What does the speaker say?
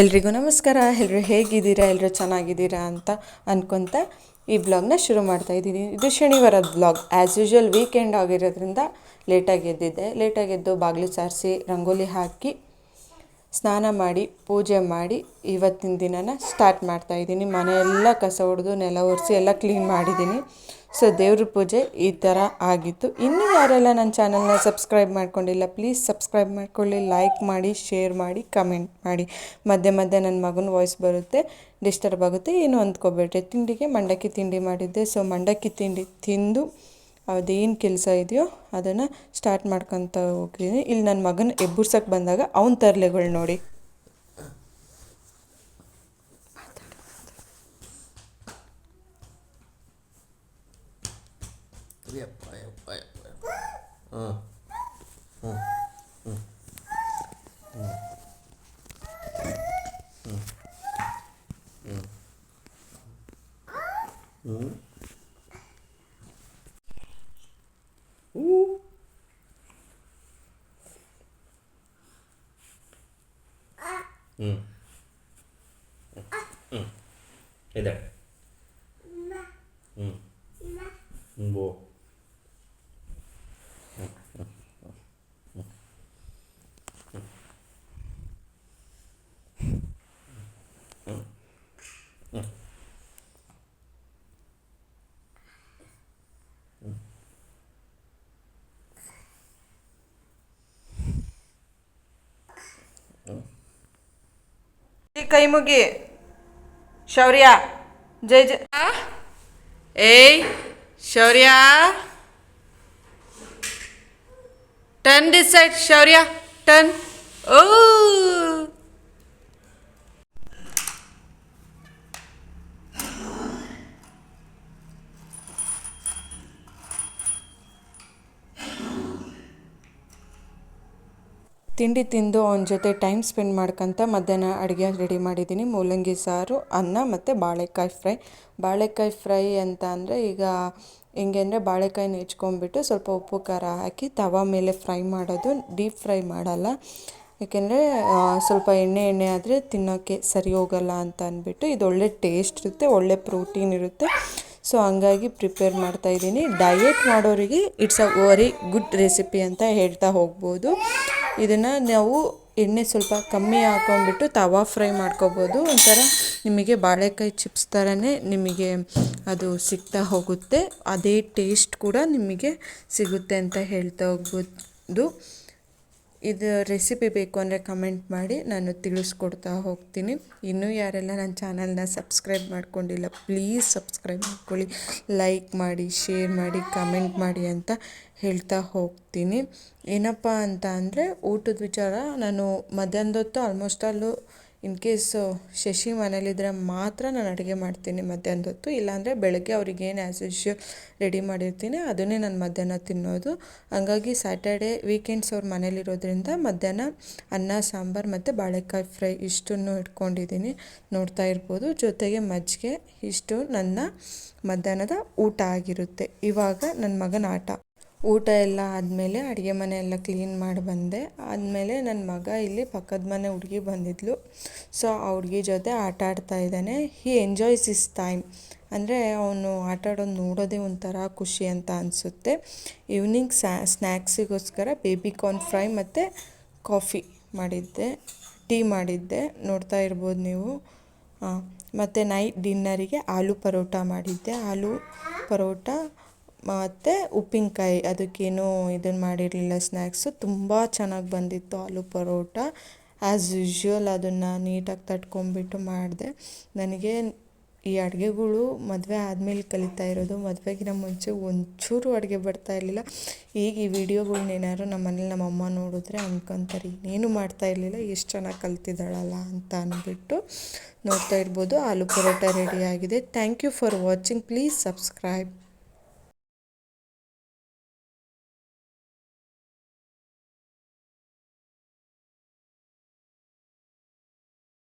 ಎಲ್ರಿಗೂ ನಮಸ್ಕಾರ. ಎಲ್ಲರೂ ಹೇಗಿದ್ದೀರಾ? ಎಲ್ಲರೂ ಚೆನ್ನಾಗಿದ್ದೀರಾ ಅಂತ ಅನ್ಕೊತ ಈ ಬ್ಲಾಗ್ನ ಶುರು ಮಾಡ್ತಾ ಇದ್ದೀನಿ. ಇದು ಶನಿವಾರದ ಬ್ಲಾಗ್ ಆ್ಯಸ್ ಯೂಶ್ವಲ್ ವೀಕೆಂಡ್ ಆಗಿರೋದ್ರಿಂದ ಲೇಟಾಗಿ ಎದ್ದಿದ್ದೆ. ಲೇಟಾಗಿ ಎದ್ದು ಬಾಗಿಲು ಸಾರಿಸಿ, ರಂಗೋಲಿ ಹಾಕಿ, ಸ್ನಾನ ಮಾಡಿ, ಪೂಜೆ ಮಾಡಿ ಇವತ್ತಿನ ದಿನನ ಸ್ಟಾರ್ಟ್ ಮಾಡ್ತಾ ಇದ್ದೀನಿ. ಮನೆಯೆಲ್ಲ ಕಸ ಹೊಡೆದು ನೆಲ ಒರೆಸಿ ಎಲ್ಲ ಕ್ಲೀನ್ ಮಾಡಿದ್ದೀನಿ. ಸೊ ದೇವ್ರ ಪೂಜೆ ಈ ಥರ ಆಗಿತ್ತು. ಇನ್ನೂ ಯಾರೆಲ್ಲ ನನ್ನ ಚಾನಲ್ನ ಸಬ್ಸ್ಕ್ರೈಬ್ ಮಾಡ್ಕೊಂಡಿಲ್ಲ, ಪ್ಲೀಸ್ ಸಬ್ಸ್ಕ್ರೈಬ್ ಮಾಡ್ಕೊಳ್ಳಿ, ಲೈಕ್ ಮಾಡಿ, ಶೇರ್ ಮಾಡಿ, ಕಮೆಂಟ್ ಮಾಡಿ. ಮಧ್ಯೆ ಮಧ್ಯೆ ನನ್ನ ಮಗನ ವಾಯ್ಸ್ ಬರುತ್ತೆ, ಡಿಸ್ಟರ್ಬ್ ಆಗುತ್ತೆ, ಏನು ಅಂದ್ಕೋಬೇಡ್ರಿ. ತಿಂಡಿಗೆ ಮಂಡಕ್ಕಿ ತಿಂಡಿ ಮಾಡಿದ್ದೆ. ಸೊ ಮಂಡಕ್ಕಿ ತಿಂಡಿ ತಿಂದು ಅದೇನು ಕೆಲಸ ಇದೆಯೋ ಅದನ್ನು ಸ್ಟಾರ್ಟ್ ಮಾಡ್ಕೊತ ಹೋಗ್ತೀನಿ. ಇಲ್ಲಿ ನನ್ನ ಮಗನ ಎಬ್ಬುರ್ಸಕ್ಕೆ ಬಂದಾಗ ಅವನ ತರಲೆಗಳು ನೋಡಿ. 우리 아빠야, 아빠야, 아빠야. 어. 응. 응. 응. 응. 응. 응. 오. 응. 응. 얘들. 뭐. ಮುಗಿ ಶೌರ್ಯ ಜೈ ಜೈ ಏಯ್ ಶೌರ್ಯ Turn this side, Shaurya. Turn. Oh. ತಿಂಡಿ ತಿಂದು ಅವನ ಜೊತೆ ಟೈಮ್ ಸ್ಪೆಂಡ್ ಮಾಡ್ಕೊತ ಮಧ್ಯಾಹ್ನ ಅಡುಗೆ ರೆಡಿ ಮಾಡಿದ್ದೀನಿ ಮೂಲಂಗಿ ಸಾರು, ಅನ್ನ ಮತ್ತು ಬಾಳೆಕಾಯಿ ಫ್ರೈ ಬಾಳೆಕಾಯಿ ಫ್ರೈ ಅಂತ ಅಂದರೆ ಈಗ ಹೆಂಗೆ ಅಂದರೆ ಬಾಳೆಕಾಯಿನ ಹೆಚ್ಕೊಂಡ್ಬಿಟ್ಟು ಸ್ವಲ್ಪ ಉಪ್ಪು, ಖಾರ ಹಾಕಿ ತವ ಮೇಲೆ ಫ್ರೈ ಮಾಡೋದು. ಡೀಪ್ ಫ್ರೈ ಮಾಡಲ್ಲ. ಏಕೆಂದರೆ ಸ್ವಲ್ಪ ಎಣ್ಣೆ ಎಣ್ಣೆ ಆದರೆ ತಿನ್ನೋಕ್ಕೆ ಸರಿ ಹೋಗಲ್ಲ ಅಂತ ಅಂದ್ಬಿಟ್ಟು ಇದು ಒಳ್ಳೆ ಟೇಸ್ಟ್ ಇರುತ್ತೆ, ಒಳ್ಳೆ ಪ್ರೋಟೀನ್ ಇರುತ್ತೆ. ಸೊ ಹಂಗಾಗಿ ಪ್ರಿಪೇರ್ ಮಾಡ್ತಾ ಇದ್ದೀನಿ ಡಯೆಟ್ ಮಾಡೋರಿಗೆ it's a very good recipe ಅಂತ ಹೇಳ್ತಾ ಹೋಗ್ಬೋದು. ಇದನ್ನು ನಾವು ಎಣ್ಣೆ ಸ್ವಲ್ಪ ಕಮ್ಮಿ ಹಾಕೊಂಡ್ಬಿಟ್ಟು ತವಾ ಫ್ರೈ ಮಾಡ್ಕೋಬೋದು. ಒಂಥರ ನಿಮಗೆ ಬಾಳೆಕಾಯಿ ಚಿಪ್ಸ್ ಥರನೇ ನಿಮಗೆ ಅದು ಸಿಗ್ತಾ ಹೋಗುತ್ತೆ. ಅದೇ ಟೇಸ್ಟ್ ಕೂಡ ನಿಮಗೆ ಸಿಗುತ್ತೆ ಅಂತ ಹೇಳ್ತಾ ಹೋಗ್ಬೋದು. ಇದು ರೆಸಿಪಿ ಬೇಕು ಅಂದರೆ ಕಮೆಂಟ್ ಮಾಡಿ, ನಾನು ತಿಳಿಸ್ಕೊಡ್ತಾ ಹೋಗ್ತೀನಿ. ಇನ್ನೂ ಯಾರೆಲ್ಲ ನನ್ನ ಚಾನಲ್ನ ಸಬ್ಸ್ಕ್ರೈಬ್ ಮಾಡ್ಕೊಂಡಿಲ್ಲ ಪ್ಲೀಸ್ ಸಬ್ಸ್ಕ್ರೈಬ್ ಮಾಡ್ಕೊಳ್ಳಿ. ಲೈಕ್ ಮಾಡಿ ಶೇರ್ ಮಾಡಿ ಕಮೆಂಟ್ ಮಾಡಿ ಅಂತ ಹೇಳ್ತಾ ಹೋಗ್ತೀನಿ. ಏನಪ್ಪ ಅಂತ ಅಂದರೆ ಊಟದ ವಿಚಾರ, ನಾನು ಮಧ್ಯಾಹ್ನದೊತ್ತು ಆಲ್ಮೋಸ್ಟ್ ಅಲ್ಲೂ ಇನ್ ಕೇಸ್ ಶಶಿ ಮನೇಲಿದ್ದರೆ ಮಾತ್ರ ನಾನು ಅಡುಗೆ ಮಾಡ್ತೀನಿ ಮಧ್ಯಾಹ್ನದ ಹೊತ್ತು. ಇಲ್ಲಾಂದರೆ ಬೆಳಗ್ಗೆ ಅವ್ರಿಗೆ ಏನು ಆ್ಯಸ್ ಯೂಶ್ವಲ್ ರೆಡಿ ಮಾಡಿರ್ತೀನಿ, ಅದನ್ನೇ ನಾನು ಮಧ್ಯಾಹ್ನ ತಿನ್ನೋದು. ಹಂಗಾಗಿ ಸ್ಯಾಟರ್ಡೇ ವೀಕೆಂಡ್ಸ್ ಅವ್ರ ಮನೇಲಿರೋದ್ರಿಂದ ಮಧ್ಯಾಹ್ನ ಅನ್ನ, ಸಾಂಬಾರು ಮತ್ತು ಬಾಳೆಕಾಯಿ ಫ್ರೈ ಇಷ್ಟನ್ನು ಇಟ್ಕೊಂಡಿದ್ದೀನಿ. ನೋಡ್ತಾ ಇರ್ಬೋದು. ಜೊತೆಗೆ ಮಜ್ಜಿಗೆ ಇಷ್ಟು ನನ್ನ ಮಧ್ಯಾಹ್ನದ ಊಟ ಆಗಿರುತ್ತೆ. ಇವಾಗ ನನ್ನ ಮಗನ ಆಟ. ಊಟ ಎಲ್ಲ ಆದಮೇಲೆ ಅಡುಗೆ ಮನೆ ಎಲ್ಲ ಕ್ಲೀನ್ ಮಾಡಿ ಬಂದೆ. ಆದಮೇಲೆ ನನ್ನ ಮಗ ಇಲ್ಲಿ ಪಕ್ಕದ ಮನೆ ಹುಡುಗಿ ಬಂದಿದ್ಲು. ಸೊ ಆ ಹುಡುಗಿ ಜೊತೆ ಆಟ ಆಡ್ತಾ ಇದ್ದಾನೆ. ಹಿ ಎಂಜಾಯ್ಸ್ ಇಸ್ ಟೈಮ್ ಅಂದರೆ ಅವನು ಆಟ ಆಡೋದು ನೋಡೋದೇ ಒಂಥರ ಖುಷಿ ಅಂತ ಅನಿಸುತ್ತೆ. ಈವ್ನಿಂಗ್ ಸ್ಯಾ ಸ್ನ್ಯಾಕ್ಸಿಗೋಸ್ಕರ ಬೇಬಿ ಕಾರ್ನ್ ಫ್ರೈ ಮತ್ತು ಕಾಫಿ ಮಾಡಿದ್ದೆ. ಟೀ ಮಾಡಿದ್ದೆ. ನೋಡ್ತಾ ಇರ್ಬೋದು ನೀವು. ಮತ್ತು ನೈಟ್ ಡಿನ್ನರಿಗೆ ಆಲೂ ಪರೋಟ ಮಾಡಿದ್ದೆ. ಆಲೂ ಪರೋಟ ಮತ್ತು ಉಪ್ಪಿನಕಾಯಿ, ಅದಕ್ಕೇನು ಇದನ್ನು ಮಾಡಿರಲಿಲ್ಲ ಸ್ನ್ಯಾಕ್ಸು ತುಂಬ ಚೆನ್ನಾಗಿ ಬಂದಿತ್ತು ಆಲೂ ಪರೋಟ. ಆ್ಯಸ್ ಯೂಶ್ವಲ್ ಅದನ್ನು ನೀಟಾಗಿ ತಟ್ಕೊಂಡ್ಬಿಟ್ಟು ಮಾಡಿದೆ. ನನಗೆ ಈ ಅಡುಗೆಗಳು ಮದುವೆ ಆದಮೇಲೆ ಕಲಿತಾ ಇರೋದು. ಮದುವೆಗಿನ ಮುಂಚೆ ಒಂಚೂರು ಅಡುಗೆ ಬರ್ತಾ ಇರಲಿಲ್ಲ. ಈಗ ಈ ವಿಡಿಯೋಗಳ್ನ ಏನಾದ್ರು ನಮ್ಮ ಅಮ್ಮ ನೋಡಿದ್ರೆ ಅಂದ್ಕೊತಾರೆ ಇನ್ನೇನು ಮಾಡ್ತಾ ಇರಲಿಲ್ಲ, ಎಷ್ಟು ಚೆನ್ನಾಗಿ ಕಲ್ತಿದ್ದಾಳಲ್ಲ ಅಂತ ಅಂದ್ಬಿಟ್ಟು ನೋಡ್ತಾ ಇರ್ಬೋದು. ಆಲೂ ಪರೋಟ ರೆಡಿಯಾಗಿದೆ thank you for watching please subscribe